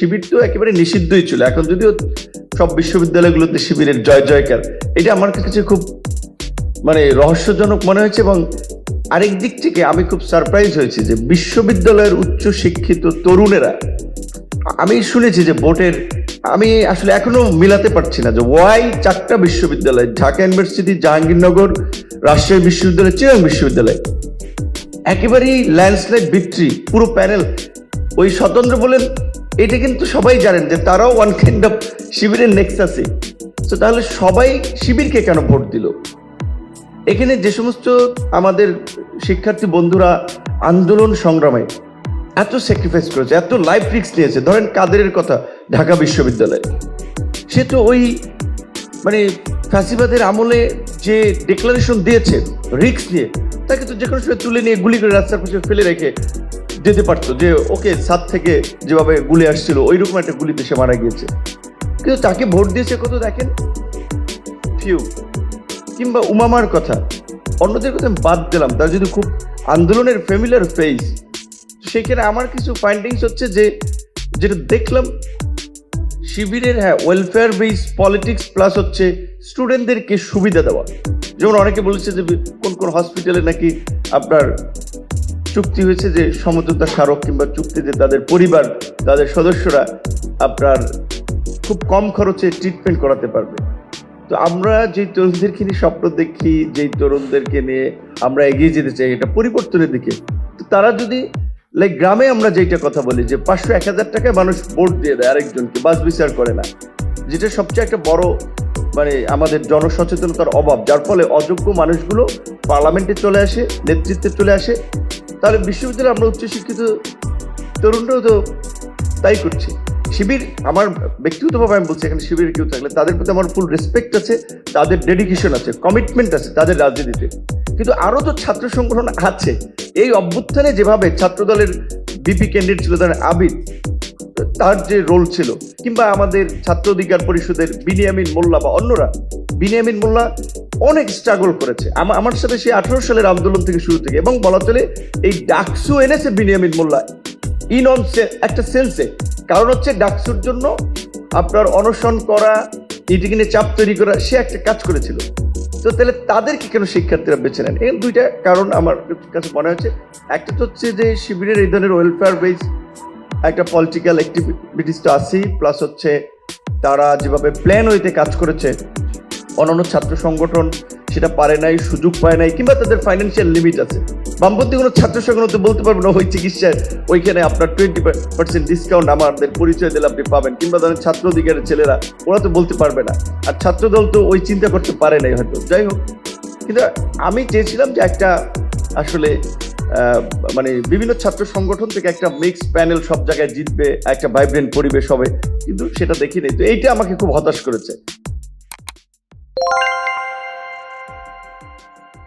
শিবির তো একেবারে নিষিদ্ধই ছিল। এখন যদিও সব বিশ্ববিদ্যালয়গুলোতে শিবিরের জয় জয়কার, এটা আমার কাছে খুব মানে রহস্যজনক মনে হয়েছে এবং আরেক দিক থেকে আমি খুব সারপ্রাইজ হয়েছি যে বিশ্ববিদ্যালয়ের উচ্চ শিক্ষিত তরুণেরা, আমি শুনেছি যে ভোটের আমি আসলে এখনও মিলাতে পারছি না যে ওয়াই চারটা বিশ্ববিদ্যালয়, ঢাকা ইউনিভার্সিটি, জাহাঙ্গীরনগর, রাজশাহী বিশ্ববিদ্যালয়, চিরাং বিশ্ববিদ্যালয়, একেবারেই ল্যান্ডস্লাইড ভিক্টরি পুরো প্যানেল ওই স্বতন্ত্র বলেন এটা কিন্তু সবাই জানেন যে তারাও ওয়ান কাইন্ড অফ শিবিরের নেক্সাসে তো তাহলে সবাই শিবিরকে কেন ভোট দিল? এখানে যে সমস্ত আমাদের শিক্ষার্থী বন্ধুরা আন্দোলন সংগ্রামে এত স্যাক্রিফাইস করেছে, এত লাইফ রিস্ক নিয়েছে। ধরেন কাদেরের কথা, ঢাকা বিশ্ববিদ্যালয়। সে তো ওই মানে ফ্যাসিবাদের আমলে যে ডিক্লারেশন দিয়েছে রিক্স নিয়ে, তাকে তো যে কোনো সময় তুলে নিয়ে গুলি করে রাস্তার পাশে ফেলে রেখে যেতে পারতো, যে ওকে ছাদ থেকে যেভাবে গুলি আসছিল ওই রকম একটা গুলিতে সে মারা গিয়েছে। কিন্তু তাকে ভোট দিয়েছে কত দেখেন? ফিউ কিংবা উমামার কথা। অন্যদের কথা আমি বাদ দিলাম, তার যদি খুব আন্দোলনের ফ্যামিলিয়ার ফেস সেখানে আমার কিছু ফাইন্ডিংস হচ্ছে যে, যেটা দেখলাম, শিবিরের হ্যাঁ ওয়েলফেয়ার বেস পলিটিক্স প্লাস হচ্ছে স্টুডেন্টদেরকে সুবিধা দেওয়া। যেমন অনেকে বলেছে যে, কোন কোন হসপিটালে নাকি আপনার চুক্তি হয়েছে যে সমঝোতা স্মারক কিংবা চুক্তিতে তাদের পরিবার, তাদের সদস্যরা আপনার খুব কম খরচে ট্রিটমেন্ট করাতে পারবে। তো আমরা যেই তরুণদেরকে নিয়ে স্বপ্ন দেখি, যেই তরুণদেরকে নিয়ে আমরা এগিয়ে যেতে চাই, এটা পরিবর্তনের দিকে। তো তারা যদি লাইক গ্রামে আমরা যেটা কথা বলি, যে পাঁচশো এক হাজার টাকায় মানুষ ভোট দিয়ে দেয় আরেকজনকে, বাস বিচার করে না। যেটা সবচেয়ে একটা বড় মানে আমাদের জনসচেতনতার অভাব, যার ফলে অযোগ্য মানুষগুলো পার্লামেন্টে চলে আসে, নেতৃত্বে চলে আসে তাহলে বিশ্ববিদ্যালয়ে আমরা উচ্চশিক্ষিত তরুণরাও তো তাই করছি। শিবির আমার ব্যক্তিগতভাবে আমি বলছি, এখানে শিবির কেউ থাকলে তাদের প্রতি আমার ফুল রেসপেক্ট আছে, তাদের ডেডিকেশন আছে কমিটমেন্ট আছে তাদের রাজনীতিতে। কিন্তু আরও তো ছাত্র সংগঠন আছে। এই অভ্যুত্থানে যেভাবে ছাত্রদলের বিপি ক্যান্ডিডেট ছিল তার আবিদ, তার যে রোল ছিল, কিংবা আমাদের ছাত্র অধিকার পরিষদের বিনিয়ামিন মোল্লা বা অন্যরা, বিনিয়ামিন মোল্লা অনেক স্ট্রাগল করেছে। আমার সাথে সেই আঠারো সালের আন্দোলন থেকে শুরু থেকে এবং বলা চলে এই ডাকসু এনেছে বিনিয়ামিন মোল্লা। ইন অন একটা সেন্সে কারণ হচ্ছে ডাকসুর জন্য আপনার অনশন করা এটিকে চাপ তৈরি করা, সে একটা কাজ করেছিল। তো তাহলে তাদেরকে কেন শিক্ষার্থীরা বেছে নেন? এখানে দুইটা কারণ আমার কাছে মনে হচ্ছে একটা তো হচ্ছে যে শিবিরের এই ধরনের ওয়েলফেয়ার বেস একটা পলিটিক্যাল অ্যাক্টিভিটিস তো আছেই। প্লাস হচ্ছে তারা যেভাবে প্ল্যান হইতে কাজ করেছে অন্যান্য ছাত্র সংগঠন, সেটা পারে নাই, সুযোগ পায় নাই, কিংবা তাদের ফাইন্যান্সিয়াল লিমিট আছে। বামপন্থী কোনো ছাত্র সংগঠন তো বলতে পারবে না, ওই চিকিৎসায় ওইখানে আপনার টোয়েন্টি পার্সেন্ট ডিসকাউন্ট আমাদের পরিচয় দিলে আপনি পাবেন, কিংবা ধরেন ছাত্র অধিকারের ছেলেরা, ওরা তো বলতে পারবে না। আর ছাত্রদল তো ওই চিন্তা করতে পারে নাই হয়তো। যাই হোক, কিন্তু আমি চেয়েছিলাম যে একটা আসলে মানে বিভিন্ন ছাত্র সংগঠন থেকে একটা মিক্স প্যানেল সব জায়গায় জিতবে, একটা ভাইব্রেন্ট পরিবেশ হবে, কিন্তু সেটা দেখিনি। তো এইটা আমাকে খুব হতাশ করেছে।